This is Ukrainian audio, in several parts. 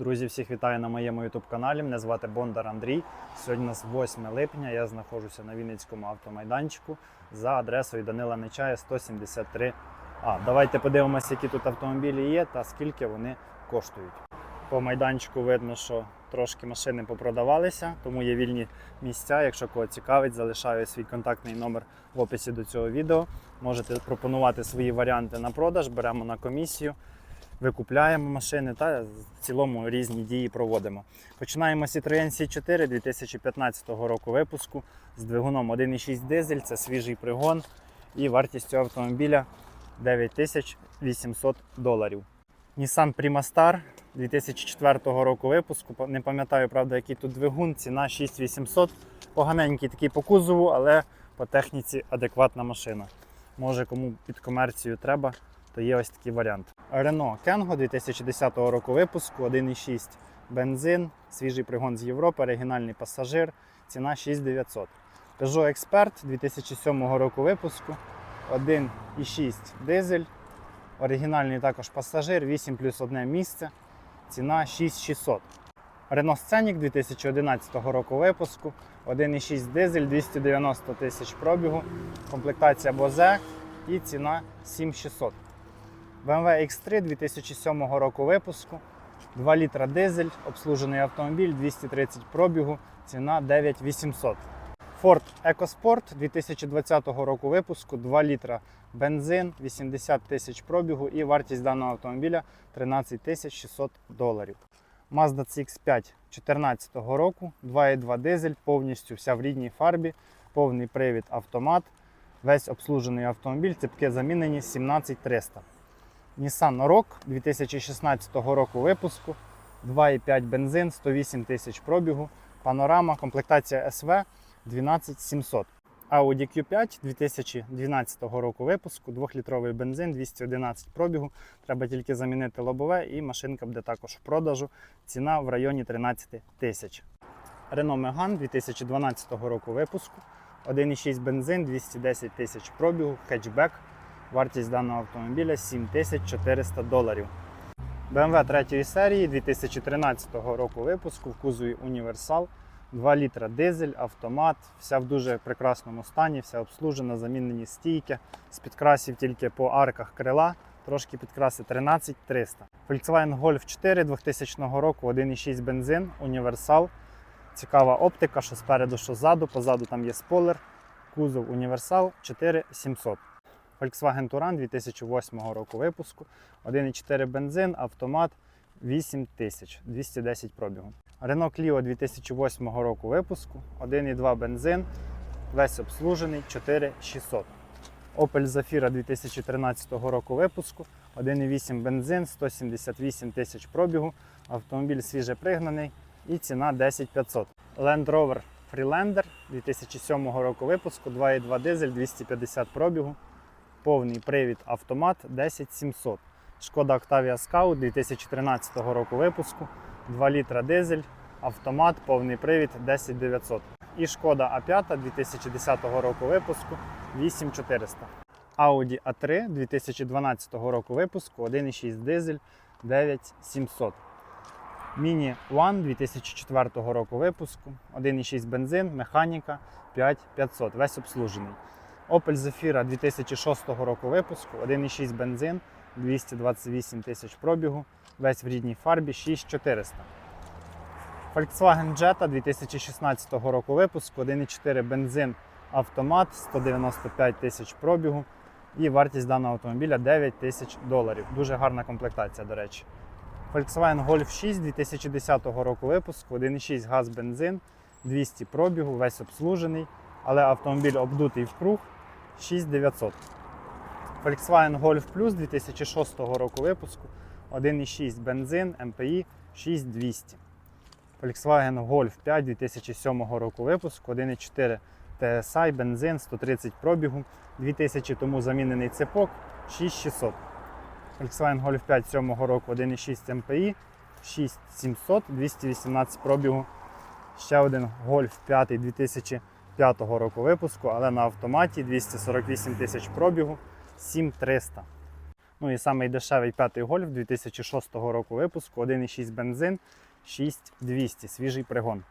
Друзі, всіх вітаю на моєму youtube каналі. Мене звати Бондар Андрій. Сьогодні у нас 8 липня. Я знаходжуся на Вінницькому автомайданчику за адресою Данила Нечая 173. А давайте подивимося, які тут автомобілі є та скільки вони коштують. По майданчику видно, що трошки машини попродавалися, тому є вільні місця. Якщо кого цікавить, залишаю свій контактний номер в описі до цього відео. Можете пропонувати свої варіанти на продаж, беремо на комісію викупляємо машини та в цілому різні дії проводимо. Починаємо з Citroen C4 2015 року випуску з двигуном 1,6 дизель, це свіжий пригон і вартістю автомобіля 9800 доларів. Nissan Prima Star 2004 року випуску. Не пам'ятаю, правда, який тут двигун, ціна 6800. Поганенький такий по кузову, але по техніці адекватна машина. Може, кому під комерцію треба, то є ось такий варіант. Renault Kengo 2010 року випуску, 1,6 бензин, свіжий пригон з Європи, оригінальний пасажир, ціна 6900. Peugeot Expert 2007 року випуску, 1,6 дизель, оригінальний також пасажир, 8 плюс 1 місце, ціна 6600. Renault Scenic 2011 року випуску, 1,6 дизель, 290 тисяч пробігу, комплектація Bose і ціна 7600. BMW X3 2007 року випуску, 2 літра дизель, обслужений автомобіль, 230 пробігу, ціна 9800. Ford EcoSport 2020 року випуску, 2 літра бензин, 80 тисяч пробігу і вартість даного автомобіля 13 тисяч 600 доларів. Mazda CX5 2014 року, 2,2 дизель, повністю вся в рідній фарбі, повний привід автомат, весь обслужений автомобіль, цепки замінені 17300. Nissan Rogue 2016 року випуску, 2,5 бензин, 108 тисяч пробігу, панорама, комплектація SV 12700. Audi Q5 2012 року випуску, 2-літровий бензин, 211 пробігу. Треба тільки замінити лобове і машинка буде також в продажу. Ціна в районі 13 тисяч. Renault Megane 2012 року випуску, 1,6 бензин, 210 тисяч пробігу, хетчбек. Вартість даного автомобіля 7400 доларів. BMW 3 серії 2013 року випуску в кузові Універсал. 2 літра дизель, автомат, вся в дуже прекрасному стані, вся обслужена, замінені стійки. З підкрасів тільки по арках крила, трошки підкраси 13300. Volkswagen Golf 4 2000 року, 1,6 бензин, універсал. Цікава оптика, що спереду, що ззаду. Позаду там є спойлер. Кузов універсал 4700. Volkswagen Touran 2008 року випуску, 1,4 бензин, автомат 8000, 210 пробігу. Renault Clio 2008 року випуску, 1,2 бензин, весь обслужений 4600. Opel Zafira 2013 року випуску, 1,8 бензин, 178 тисяч пробігу, автомобіль свіже пригнаний і ціна 10500. Land Rover Freelander 2007 року випуску, 2,2 дизель, 250 пробігу, повний привід автомат 10700. Шкода Octavia Scout 2013 року випуску, 2 літра дизель, автомат, повний привід 10900. І шкода А5 2010 року випуску 8400. Audi A3 2012 року випуску, 1,6 дизель 9700. Міні One 2004 року випуску, 1,6 бензин, механіка 5500, весь обслужений. Opel Zafira 2006 року випуску, 1,6 бензин, 228 тисяч пробігу, весь в рідній фарбі 6400. Volkswagen Jetta 2016 року випуску, 1,4 бензин, автомат, 195 тисяч пробігу і вартість даного автомобіля 9 тисяч доларів. Дуже гарна комплектація, до речі. Volkswagen Golf 6 2010 року випуску, 1,6 газ бензин, 200 пробігу, весь обслужений, але автомобіль обдутий в круг 6900. Volkswagen Golf Plus 2006 року випуску, 1,6 бензин, MPI 6200. Volkswagen Golf 5 2007 року випуску, 1,4 TSI, бензин, 130 пробігу, 2000 тому замінений цепок 6600. Volkswagen Golf 5 7 року 1,6 MPI 6700, 218 пробігу. Ще один Golf 5 2005 року випуску, але на автоматі 248 тисяч пробігу 7300. Ну і самий дешевий п'ятий гольф 2006 року випуску, 1,6 бензин, 6200, свіжий пригон.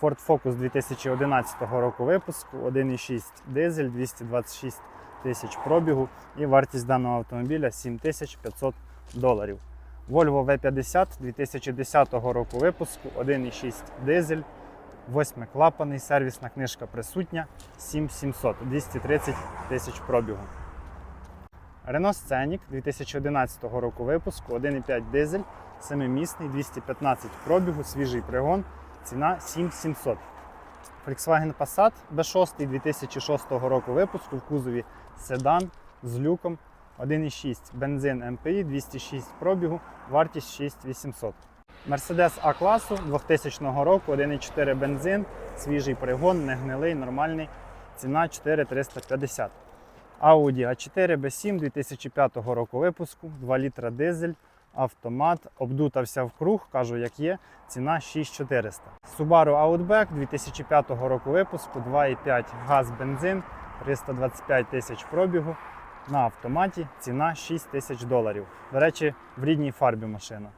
Ford Focus 2011 року випуску, 1,6 дизель, 226 тисяч пробігу і вартість даного автомобіля 7500 доларів. Volvo V50 2010 року випуску, 1,6 дизель, 8 клапаний, сервісна книжка присутня, 7700, 230 тисяч пробігу. Renault Scenic 2011 року випуску, 1,5 дизель, 7-місний, 215 пробігу, свіжий пригон, ціна 7700. Volkswagen Passat B6 2006 року випуску в кузові седан з люком 1,6 бензин МПІ 206 пробігу, вартість 6800. Mercedes А класу 2000 року, 1,4 бензин, свіжий пригон, не гнилий, нормальний. Ціна 4350. Audi A4 B7 2005 року випуску, 2 літра дизель, автомат, обдутався в круг, кажу як є, ціна 6400. Subaru Outback 2005 року випуску, 2,5 газ бензин, 325 тисяч пробігу. На автоматі ціна 6 тисяч доларів. До речі, в рідній фарбі машина.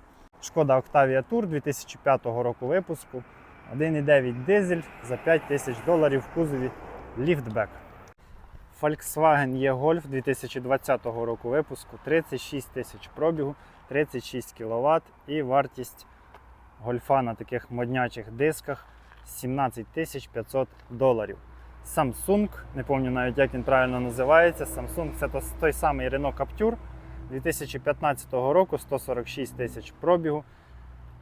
Шкода Octavia Tour 2005 року випуску, 1,9 дизель за 5 тисяч доларів в кузові ліфтбек. Volkswagen E-Golf 2020 року випуску 36 тисяч пробігу, 36 кВт і вартість гольфа на таких моднячих дисках 17 тисяч 500 доларів. Samsung, не пам'ятаю навіть як він правильно називається. Samsung це той самий Renault Captur 2015 року 146 тисяч пробігу.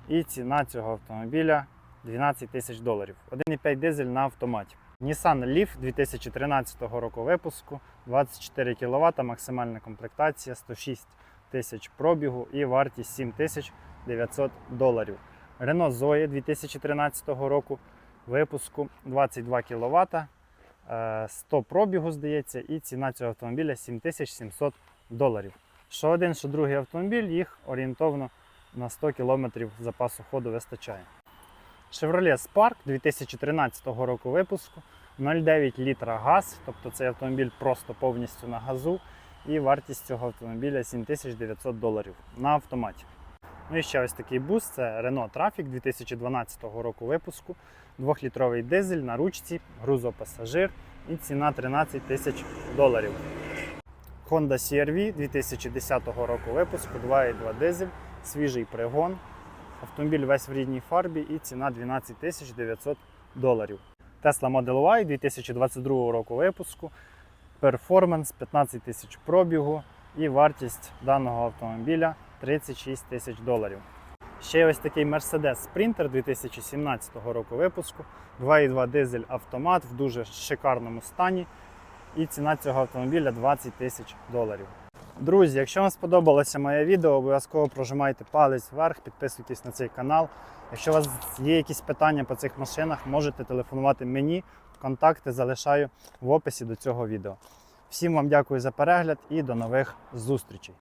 І ціна цього автомобіля 12 тисяч доларів. 1,5 дизель на автоматі. Nissan Leaf 2013 року випуску, 24 кВт, максимальна комплектація, 106 тисяч пробігу і вартість 7900 доларів. Renault Zoe 2013 року випуску, 22 кВт, 100 пробігу, здається, і ціна цього автомобіля 7700 доларів. Що один, що другий автомобіль, їх орієнтовно на 100 км запасу ходу вистачає. Chevrolet Spark 2013 року випуску, 0,9 літра газ, тобто цей автомобіль просто повністю на газу. І вартість цього автомобіля 7900 доларів на автоматі. Ну і ще ось такий бус це Renault Trafic 2012 року випуску, 2-літровий дизель на ручці, грузопасажир і ціна 13 тисяч доларів. Honda CR-V 2010 року випуску, 2,2 дизель, свіжий пригон. Автомобіль весь в рідній фарбі і ціна 12 900 доларів. Tesla Model Y 2022 року випуску, перформанс 15 тисяч пробігу і вартість даного автомобіля 36 тисяч доларів. Ще ось такий Mercedes Sprinter 2017 року випуску, 2,2 дизель автомат в дуже шикарному стані. І ціна цього автомобіля 20 тисяч доларів. Друзі, якщо вам сподобалося моє відео, обов'язково прожимайте палець вверх, підписуйтесь на цей канал. Якщо у вас є якісь питання по цих машинах, можете телефонувати мені. Контакти залишаю в описі до цього відео. Всім вам дякую за перегляд і до нових зустрічей.